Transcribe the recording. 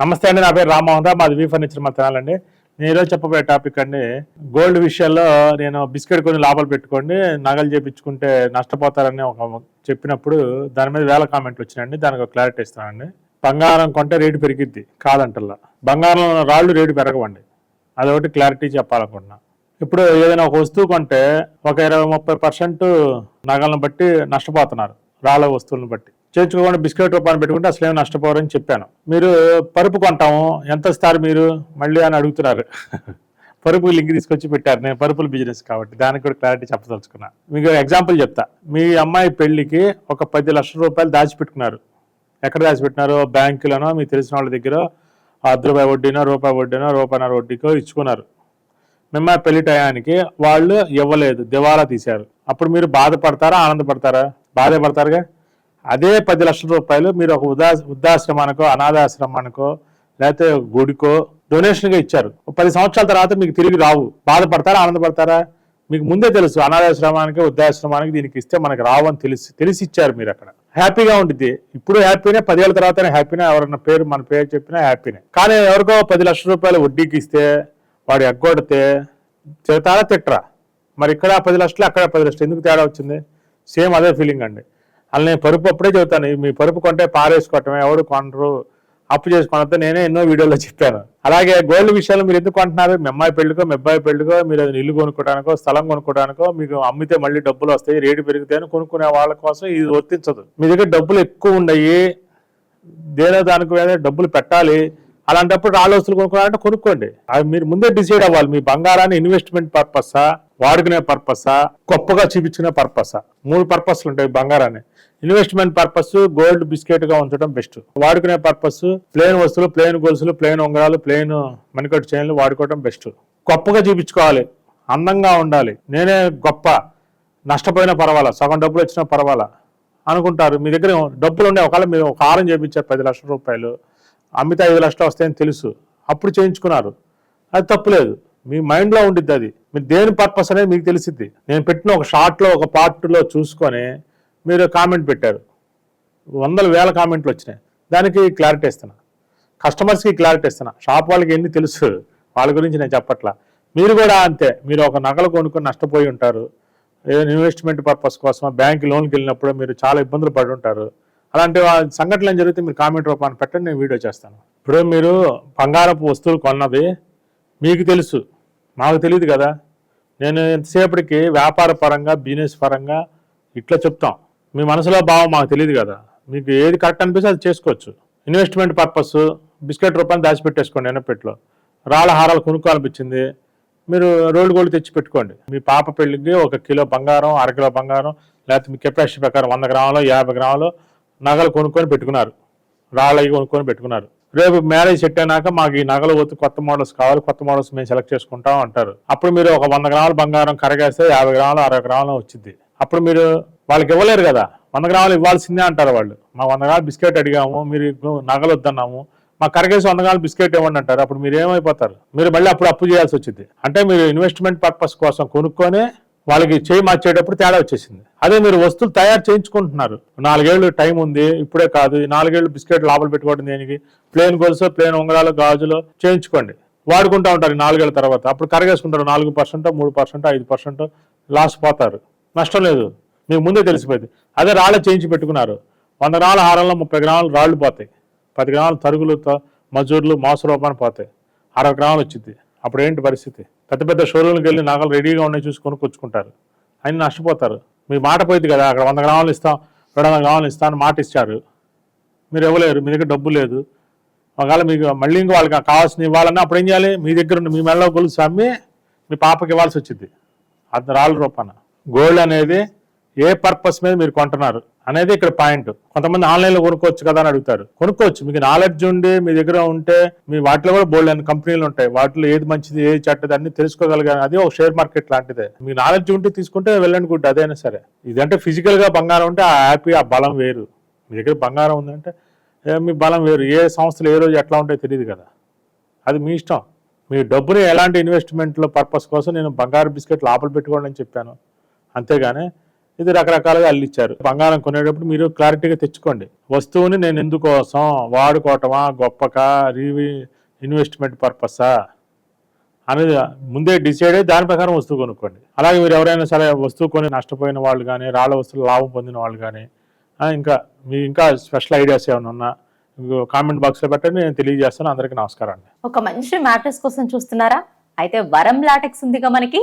నమస్తే అండి నా పేరు రామ్మోహన్ రావు మాది వీ ఫర్నిచర్ మా తినాలండి. నేను ఈరోజు చెప్పబోయే టాపిక్ అండి గోల్డ్ విషయాల్లో నేను బిస్కెట్ కొన్ని లాభాలు పెట్టుకోండి నగలు చేపించుకుంటే నష్టపోతారని ఒక చెప్పినప్పుడు దాని మీద వేల కామెంట్లు వచ్చినాయండి దానికి ఒక క్లారిటీ ఇస్తానండి బంగారం కొంటే రేటు పెరిగిద్ది కాదంటల్లా. బంగారం రాళ్ళు రేటు పెరగవండి. అదొకటి క్లారిటీ చెప్పాలనుకుంటున్నా. ఇప్పుడు ఏదైనా ఒక వస్తువు కొంటే ఒక ఇరవై ముప్పై పర్సెంట్ నగలను బట్టి నష్టపోతున్నారు రాళ్ళ వస్తువులను బట్టి. చేర్చుకోకుండా బిస్కెట్ రూపాన్ని పెట్టుకుంటే అసలు ఏమి నష్టపోరని చెప్పాను. మీరు పరుపు కొంటాము ఎంత ఇస్తారు మీరు? మళ్ళీ అని అడుగుతున్నారు. పరుపు లింక్ తీసుకొచ్చి పెట్టారు. నేను పరుపుల బిజినెస్ కాబట్టి దానికి కూడా క్లారిటీ చెప్పదలుచుకున్నా. మీకు ఎగ్జాంపుల్ చెప్తా. మీ అమ్మాయి పెళ్ళికి ఒక పది లక్షల రూపాయలు దాచిపెట్టుకున్నారు. ఎక్కడ దాచిపెట్టినారో? బ్యాంకులోనో? మీకు తెలిసిన వాళ్ళ దగ్గర అర్ధ రూపాయి వడ్డీనో రూపాయి వడ్డీనో రూపాయిన్నర వడ్డీకో ఇచ్చుకున్నారు. మిమ్మల్ని పెళ్ళి టయానికి వాళ్ళు ఇవ్వలేదు. దివాలా తీశారు. అప్పుడు మీరు బాధపడతారా? ఆనందపడతారా? బాధపడతారుగా? అదే పది లక్షల రూపాయలు మీరు ఒక ఉదా వృద్ధాశ్రమానికో అనాథాశ్రమానికో లేకపోతే గుడికో డొనేషన్గా ఇచ్చారు. పది సంవత్సరాల తర్వాత మీకు తిరిగి రావు. బాధపడతారా? ఆనందపడతారా? మీకు ముందే తెలుసు. అనాథాశ్రమానికి వృద్ధాశ్రమానికి దీనికి ఇస్తే మనకు రావు అని తెలిసి తెలిసి ఇచ్చారు మీరు అక్కడ. హ్యాపీగా ఉంటుంది ఇప్పుడు హ్యాపీనే పదేళ్ళ తర్వాత హ్యాపీనే ఎవరన్నా పేరు మన పేరు చెప్పినా హ్యాపీనే కానీ ఎవరికో పది లక్షల రూపాయలు వడ్డీకి ఇస్తే వాడు ఎగ్గొడితే తిడతారా తిట్టరా? మరి ఇక్కడ పది లక్షలు అక్కడ పది లక్షలు. ఎందుకు తేడా వచ్చింది? సేమ్ అదే ఫీలింగ్ అండి. అలా నేను పరుపు అప్పుడే చెబుతాను. మీ పరుపు కొంటే పారేసుకోవటమే ఎవడు కొనరు అప్పు చేసుకోవడంతో నేనే ఎన్నో వీడియోలో చెప్పాను. అలాగే గోల్డ్ విషయాలు మీరు ఎందుకు కొంటున్నారు? మీ అమ్మాయి పెళ్ళికో మీ అబ్బాయి పెళ్ళికో మీరు అది ఇల్లు కొనుక్కోవడానికో స్థలం కొనుక్కోవడానికో మీకు అమ్మితే మళ్ళీ డబ్బులు వస్తాయి రేటు పెరుగుతాయని కొనుక్కునే వాళ్ళ కోసం ఇది వర్తించదు. మీ దగ్గర డబ్బులు ఎక్కువ ఉండయి దేనో దానికి డబ్బులు పెట్టాలి అలాంటప్పుడు రాళ్ళ వస్తువులు కొనుక్కోవాలంటే కొనుక్కోండి. అవి మీరు ముందే డిసైడ్ అవ్వాలి. మీ బంగారాన్ని ఇన్వెస్ట్మెంట్ పర్పసా వాడుకునే పర్పసా గొప్పగా చూపించుకునే పర్పసా మూడు పర్పస్లు ఉంటాయి బంగారాన్ని. ఇన్వెస్ట్మెంట్ పర్పస్ గోల్డ్ బిస్కెట్గా ఉంచడం బెస్ట్ వాడుకునే పర్పస్ ప్లేన్ వస్తువులు ప్లేన్ గొలుసులు ప్లేన్ ఉంగరాలు ప్లేన్ మణికట్టు చైన్లు వాడుకోవడం బెస్ట్ గొప్పగా చూపించుకోవాలి. అందంగా ఉండాలి. నేనే గొప్ప. నష్టపోయినా పర్వాలా. సగం డబ్బులు వచ్చినా పర్వాలా. అనుకుంటారు. మీ దగ్గర డబ్బులు ఉండే ఒకవేళ మీరు ఒక హారం చేయించారు పది లక్షల రూపాయలు. అమ్మితే ఐదు లక్షలు వస్తాయని తెలుసు. అప్పుడు చేయించుకున్నారు. అది తప్పులేదు. మీ మైండ్లో ఉండిద్ది అది. మీరు దేని పర్పస్ అనేది మీకు తెలిసిద్ది. నేను పెట్టిన ఒక షార్ట్లో ఒక పార్ట్లో చూసుకొని మీరు కామెంట్ పెట్టారు. వందల వేల కామెంట్లు వచ్చినాయి. దానికి క్లారిటీ ఇస్తున్నా. కస్టమర్స్కి క్లారిటీ ఇస్తున్నా. షాప్ వాళ్ళకి ఎన్ని తెలుసు? వాళ్ళ గురించి నేను చెప్పట్లా. మీరు కూడా అంతే. మీరు ఒక నగలు కొనుక్కొని నష్టపోయి ఉంటారు. ఏదైనా ఇన్వెస్ట్మెంట్ పర్పస్ కోసం బ్యాంక్ లోన్కి వెళ్ళినప్పుడు మీరు చాలా ఇబ్బందులు పడి ఉంటారు అలాంటి సంఘటనలు ఏం జరిగితే మీరు కామెంట్ రూపాన్ని పెట్టండి నేను వీడియో చేస్తాను. ఇప్పుడు మీరు బంగారపు వస్తువులు కొన్నది మీకు తెలుసు మాకు తెలియదు కదా. నేను ఎంతసేపటికి వ్యాపార పరంగా బిజినెస్ పరంగా ఇట్లా చెప్తాం. మీ మనసులో భావం మాకు తెలియదు కదా. మీకు ఏది కరెక్ట్ అనిపిస్తే అది చేసుకోవచ్చు. ఇన్వెస్ట్మెంట్ పర్పస్ బిస్కెట్ రూపాయలు దాచిపెట్టేసుకోండి ఎనపెట్లో రాళ్ళ హారాలు కొనుక్కోవాలనిపించింది. మీరు రోల్డ్ గోల్డ్ తెచ్చి పెట్టుకోండి మీ పాప పెళ్ళికి ఒక కిలో బంగారం అరకిలో బంగారం లేకపోతే మీ కెపాసిటీ ప్రకారం వంద గ్రాములు యాభై గ్రాములు నగలు కొనుక్కొని పెట్టుకున్నారు. రాళ్ళవి కొనుక్కొని పెట్టుకున్నారు. రేపు మ్యారేజ్ సెట్ అయినాక మాకు ఈ నగలు వద్దు కొత్త మోడల్స్ కావాలి కొత్త మోడల్స్ మేము సెలెక్ట్ చేసుకుంటాం అంటారు. అప్పుడు మీరు ఒక వంద గ్రాముల బంగారం కరగేస్తే యాభై గ్రాములు అరవై గ్రాములు వచ్చింది అప్పుడు మీరు వాళ్ళకి ఇవ్వలేరు కదా. వంద గ్రాములు ఇవ్వాల్సిందే అంటారు వాళ్ళు. మా వంద గ్రాములు బిస్కెట్ అడిగాము మీరు నగలు వద్దన్నాము. మా కరగేసి వంద గ్రాములు బిస్కెట్ ఇవ్వండి అంటారు. అప్పుడు మీరు ఏమైపోతారు? మీరు మళ్ళీ అప్పుడు అప్పు చేయాల్సి వచ్చింది అంటే మీరు ఇన్వెస్ట్మెంట్ పర్పస్ కోసం కొనుక్కొని వాళ్ళకి చేయి మార్చేటప్పుడు తేడా వచ్చేసింది. అదే మీరు వస్తువులు తయారు చేయించుకుంటున్నారు. నాలుగేళ్ళు టైం ఉంది ఇప్పుడే కాదు. ఈ నాలుగేళ్ళు బిస్కెట్ లోపల పెట్టుకోవడం దేనికి? ప్లేన్ గొలుసు ప్లేన్ ఉంగరాలు గాజులు చేయించుకోండి. వాడుకుంటా ఉంటారు నాలుగేళ్ళ తర్వాత. అప్పుడు కరగేసుకుంటారు నాలుగు పర్సెంట్ మూడు పర్సెంట్ ఐదు పర్సెంట్ లాస్ పోతారు. నష్టం లేదు. మీకు ముందే తెలిసిపోయింది. అదే రాళ్ళ చేయించి పెట్టుకున్నారు. వంద గ్రాముల హారంలో ముప్పై గ్రాములు రాళ్ళు పోతాయి. పది గ్రాములు తరుగులు మజూర్లు మాసు రూపాన్ని పోతాయి. అరవై గ్రాములు వచ్చింది అప్పుడు ఏంటి పరిస్థితి? పెద్ద పెద్ద షోరూమ్కి వెళ్ళి నగలు రెడీగా ఉన్నాయి చూసి కొనుక్కొచ్చుకుంటారు. ఆయన నష్టపోతారు. మీ మాట పోయింది కదా అక్కడ వంద గ్రాములు ఇస్తాం రెండు వందల గ్రాములు ఇస్తాను మాట ఇచ్చారు. మీరు ఇవ్వలేరు మీ దగ్గర డబ్బు లేదు. ఒకవేళ మీకు మళ్ళీ ఇంకో వాళ్ళకి కావాల్సిన ఇవ్వాలన్నా అప్పుడు ఏం చేయాలి? మీ దగ్గర మీ మెడలో గొలుసు అమ్మి మీ పాపకి ఇవ్వాల్సి వచ్చింది. అది రాళ్ళ రూపాన. గోల్డ్ అనేది ఏ పర్పస్ మీద మీరు కొంటున్నారు అనేది ఇక్కడ పాయింట్. కొంతమంది ఆన్లైన్లో కొనుక్కోవచ్చు కదా అని అడుగుతారు. కొనుక్కోవచ్చు. మీకు నాలెడ్జ్ ఉండి మీ దగ్గర ఉంటే మీ వాటిలో కూడా బోల్డ్ కంపెనీలు ఉంటాయి. వాటిలో ఏది మంచిది ఏది చెడ్డది అన్ని తెలుసుకోగలిగాను అది ఒక షేర్ మార్కెట్ లాంటిదే. మీ నాలెడ్జ్ ఉంటే తీసుకుంటే వెళ్ళండి గుడ్ అదైనా సరే. ఇదంటే ఫిజికల్గా బంగారం ఉంటే ఆ హ్యాపీ ఆ బలం వేరు. మీ దగ్గర బంగారం ఉందంటే మీ బలం వేరు. ఏ సంస్థలు ఏ రోజు ఎట్లా ఉంటాయో తెలియదు కదా. అది మీ ఇష్టం. మీ డబ్బుని ఎలాంటి ఇన్వెస్ట్మెంట్లో పర్పస్ కోసం నేను బంగారు బిస్కెట్ లోపల పెట్టుకోండి అని చెప్పాను. అంతేగాని ఇది రకరకాలుగా అల్లిచ్చారు. బంగారం కొనేటప్పుడు మీరు క్లారిటీగా తెచ్చుకోండి. వస్తువుని నేను ఎందుకోసం వాడుకోవటమా గొప్పకా రీవి ఇన్వెస్ట్మెంట్ పర్పసా అనేది ముందే డిసైడ్ అయ్యి దాని ప్రకారం వస్తువు కొనుక్కోండి. అలాగే మీరు ఎవరైనా సరే వస్తువు కొని నష్టపోయిన వాళ్ళు కానీ రాళ్ళ వస్తువులు లాభం పొందిన వాళ్ళు కానీ ఇంకా మీ ఇంకా స్పెషల్ ఐడియాస్ ఏమైనా ఉన్నా కామెంట్ బాక్స్లో పెట్టండి. నేను తెలియజేస్తాను. అందరికీ నమస్కారం అండి. ఒక మంచి మ్యాటర్స్ కోసం చూస్తున్నారా? అయితే వరం లాటెక్స్ ఉందిగా మనకి.